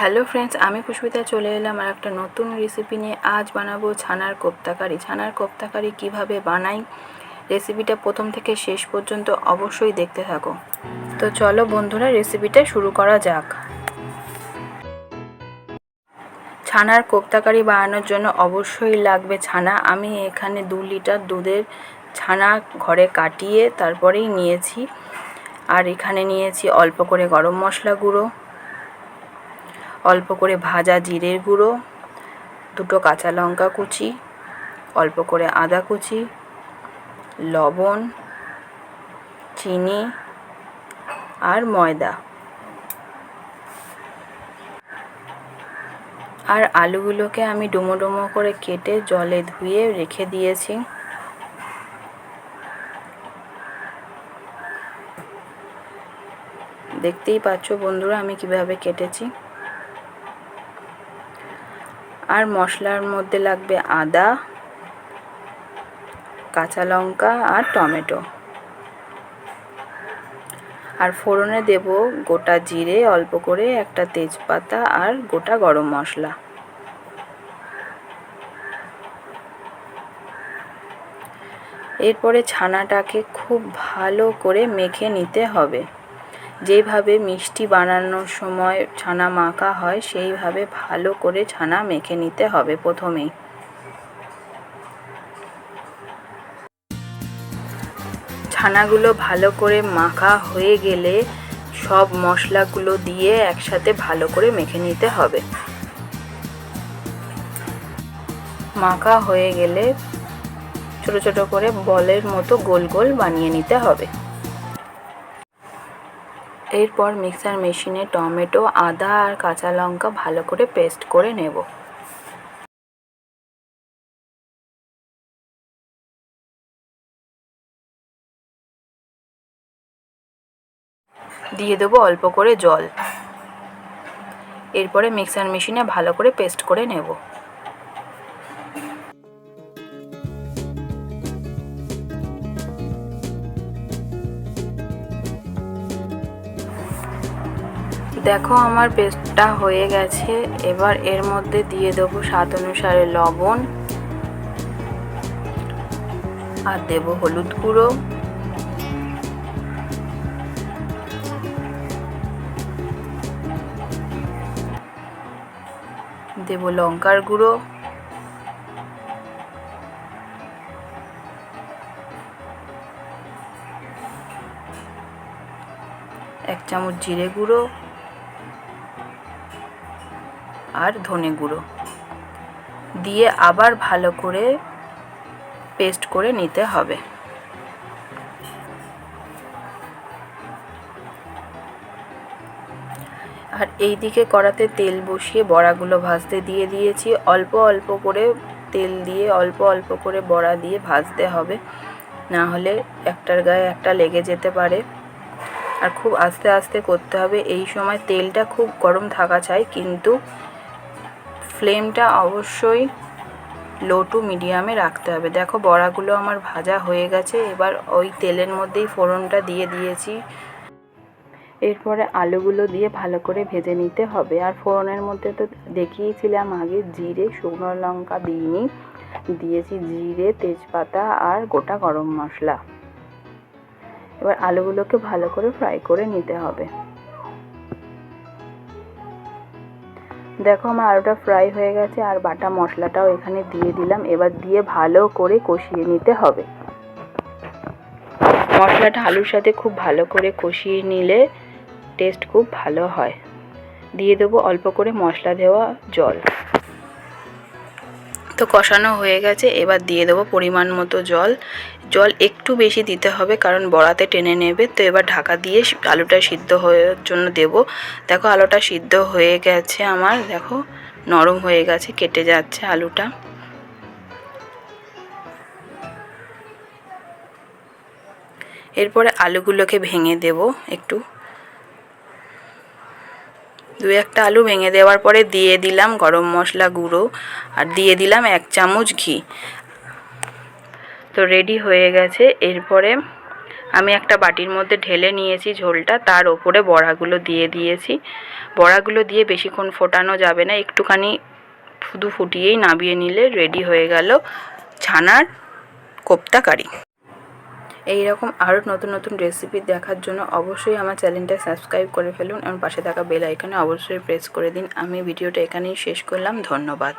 Hello friends, আমি পুষ্পিতা চলে এলাম আর একটা নতুন রেসিপি নিয়ে আজ বানাবো ছানার কোপ্তাকারি। ছানার কোপ্তাকারি কীভাবে বানাই? রেসিপিটা প্রথম থেকে শেষ পর্যন্ত অবশ্যই দেখতে থাকো। তো চলো বন্ধুরা রেসিপিটা শুরু করা যাক। ছানার কোপ্তাকারি বানানোর জন্য অবশ্যই লাগবে ছানা। আমি এখানে দু লিটার দুধের ছানা ঘরে কাটিয়ে তারপরেই নিয়েছি। আর এখানে নিয়েছি অল্প করে গরম মশলা গুঁড়ো। অল্প করে ভাজা জিরের গুঁড়ো, দুটো কাঁচা লঙ্কা কুচি, অল্প করে আদা কুচি, লবণ, চিনি আর ময়দা। আর আলুগুলোকে আমি ডুমো ডুমো করে কেটে জলে ধুয়ে রেখে দিয়েছি। দেখতেই পাচ্ছ বন্ধুরা আমি কীভাবে কেটেছি। আর মশলার মধ্যে লাগবে আদা, কাঁচা লঙ্কা আর টমেটো। আর ফোড়নে দেব গোটা জিরে, অল্প করে একটা তেজপাতা আর গোটা গরম মশলা। এরপরে ছানাটাকে খুব ভালো করে মেখে নিতে হবে। যেইভাবে মিষ্টি বানানোর সময় ছানা মাখা হয়, সেইভাবে ভালো করে ছানা মেখে নিতে হবে প্রথমেই। ছানাগুলো ভালো করে মাখা হয়ে গেলে সব মশলাগুলো দিয়ে একসাথে ভালো করে মেখে নিতে হবে। মাখা হয়ে গেলে ছোট ছোট করে বলের মতো গোল গোল বানিয়ে নিতে হবে। এরপর মিক্সার মেশিনে টমেটো, আদা আর কাঁচা লঙ্কা ভালো করে পেস্ট করে নেব। দিয়ে দেবো অল্প করে জল। এরপরে মিক্সার মেশিনে ভালো করে পেস্ট করে নেব। দেখো আমার পেস্টটা হয়ে গেছে, এবার এর মধ্যে দিয়ে দেবো স্বাদ অনুসারে লবণ আর দেব হলুদ গুঁড়ো। দেব লঙ্কার গুঁড়ো। এক চামচ জিরে গুঁড়ো। আর ধনে গুঁড়ো। দিয়ে আবার ভালো করে পেস্ট করে নিতে হবে। আর এই দিকে কড়াতে তেল বসিয়ে বড়াগুলো ভাজতে দিয়ে দিয়েছি। অল্প অল্প করে তেল দিয়ে, অল্প অল্প করে বড়া দিয়ে ভাজতে হবে। না হলে একটার গায়ে একটা লেগে যেতে পারে। আর খুব আস্তে আস্তে করতে হবে। এই সময় তেলটা খুব গরম থাকা চাই, কিন্তু ফ্লেমটা অবশ্যই লো টু মিডিয়ামে রাখতে হবে। দেখো, বড়াগুলো আমার ভাজা হয়ে গেছে। এবার ওই তেলের মধ্যেই ফোড়নটা দিয়ে দিয়েছি। এরপরে আলুগুলো দিয়ে ভালো করে ভেজে নিতে হবে। আর ফোড়নের মধ্যে তো দেখিয়েছিলাম আগে, জিরে, শুকনো লঙ্কা দিইনি দিয়েছি জিরে, তেজপাতা আর গোটা গরম মশলা। এবার আলুগুলোকে ভালো করে ফ্রাই করে নিতে হবে। দেখো আমার আলুটা ফ্রাই হয়ে গেছে আর বাটা মশলাটাও এখানে দিয়ে দিলাম। এবার দিয়ে ভালো করে কষিয়ে নিতে হবে। মশলাটা আলুর সাথে খুব ভালো করে কষিয়ে নিলে টেস্ট খুব ভালো হয়। দিয়ে দেবো অল্প করে মশলা দেওয়া জল। তো কষানো হয়ে গেছে। এবার দিয়ে দেবো পরিমাণ মতো জল। জল একটু বেশি দিতে হবে কারণ বড়াতে টেনে নেবে। তো এবার ঢাকা দিয়ে আলুটা সিদ্ধ হওয়ার জন্য দেব। দেখো আলুটা সিদ্ধ হয়ে গেছে আমার। দেখো নরম হয়ে গেছে, কেটে যাচ্ছে আলুটা। এরপরে আলুগুলোকে ভেঙে দেব একটু। দু একটা আলু ভেঙে দেওয়ার পরে দিয়ে দিলাম গরম মশলা গুঁড়ো আর দিয়ে দিলাম এক চামচ ঘি। তো রেডি হয়ে গেছে। এরপরে আমি একটা বাটির মধ্যে ঢেলে নিয়েছি ঝোলটা। তার ওপরে বড়াগুলো দিয়ে দিয়েছি। বড়াগুলো দিয়ে বেশিক্ষণ ফোটানো যাবে না। একটুখানি শুধু ফুটিয়েই নামিয়ে নিলে রেডি হয়ে গেল ছানার কোপ্তা কারি এই রকম আরও নতুন নতুন রেসিপি দেখার জন্য অবশ্যই আমার চ্যানেলটা সাবস্ক্রাইব করে ফেলুন এবং পাশে থাকা বেল আইকনে অবশ্যই প্রেস করে দিন। আমি ভিডিওটা এখানেই শেষ করলাম। ধন্যবাদ।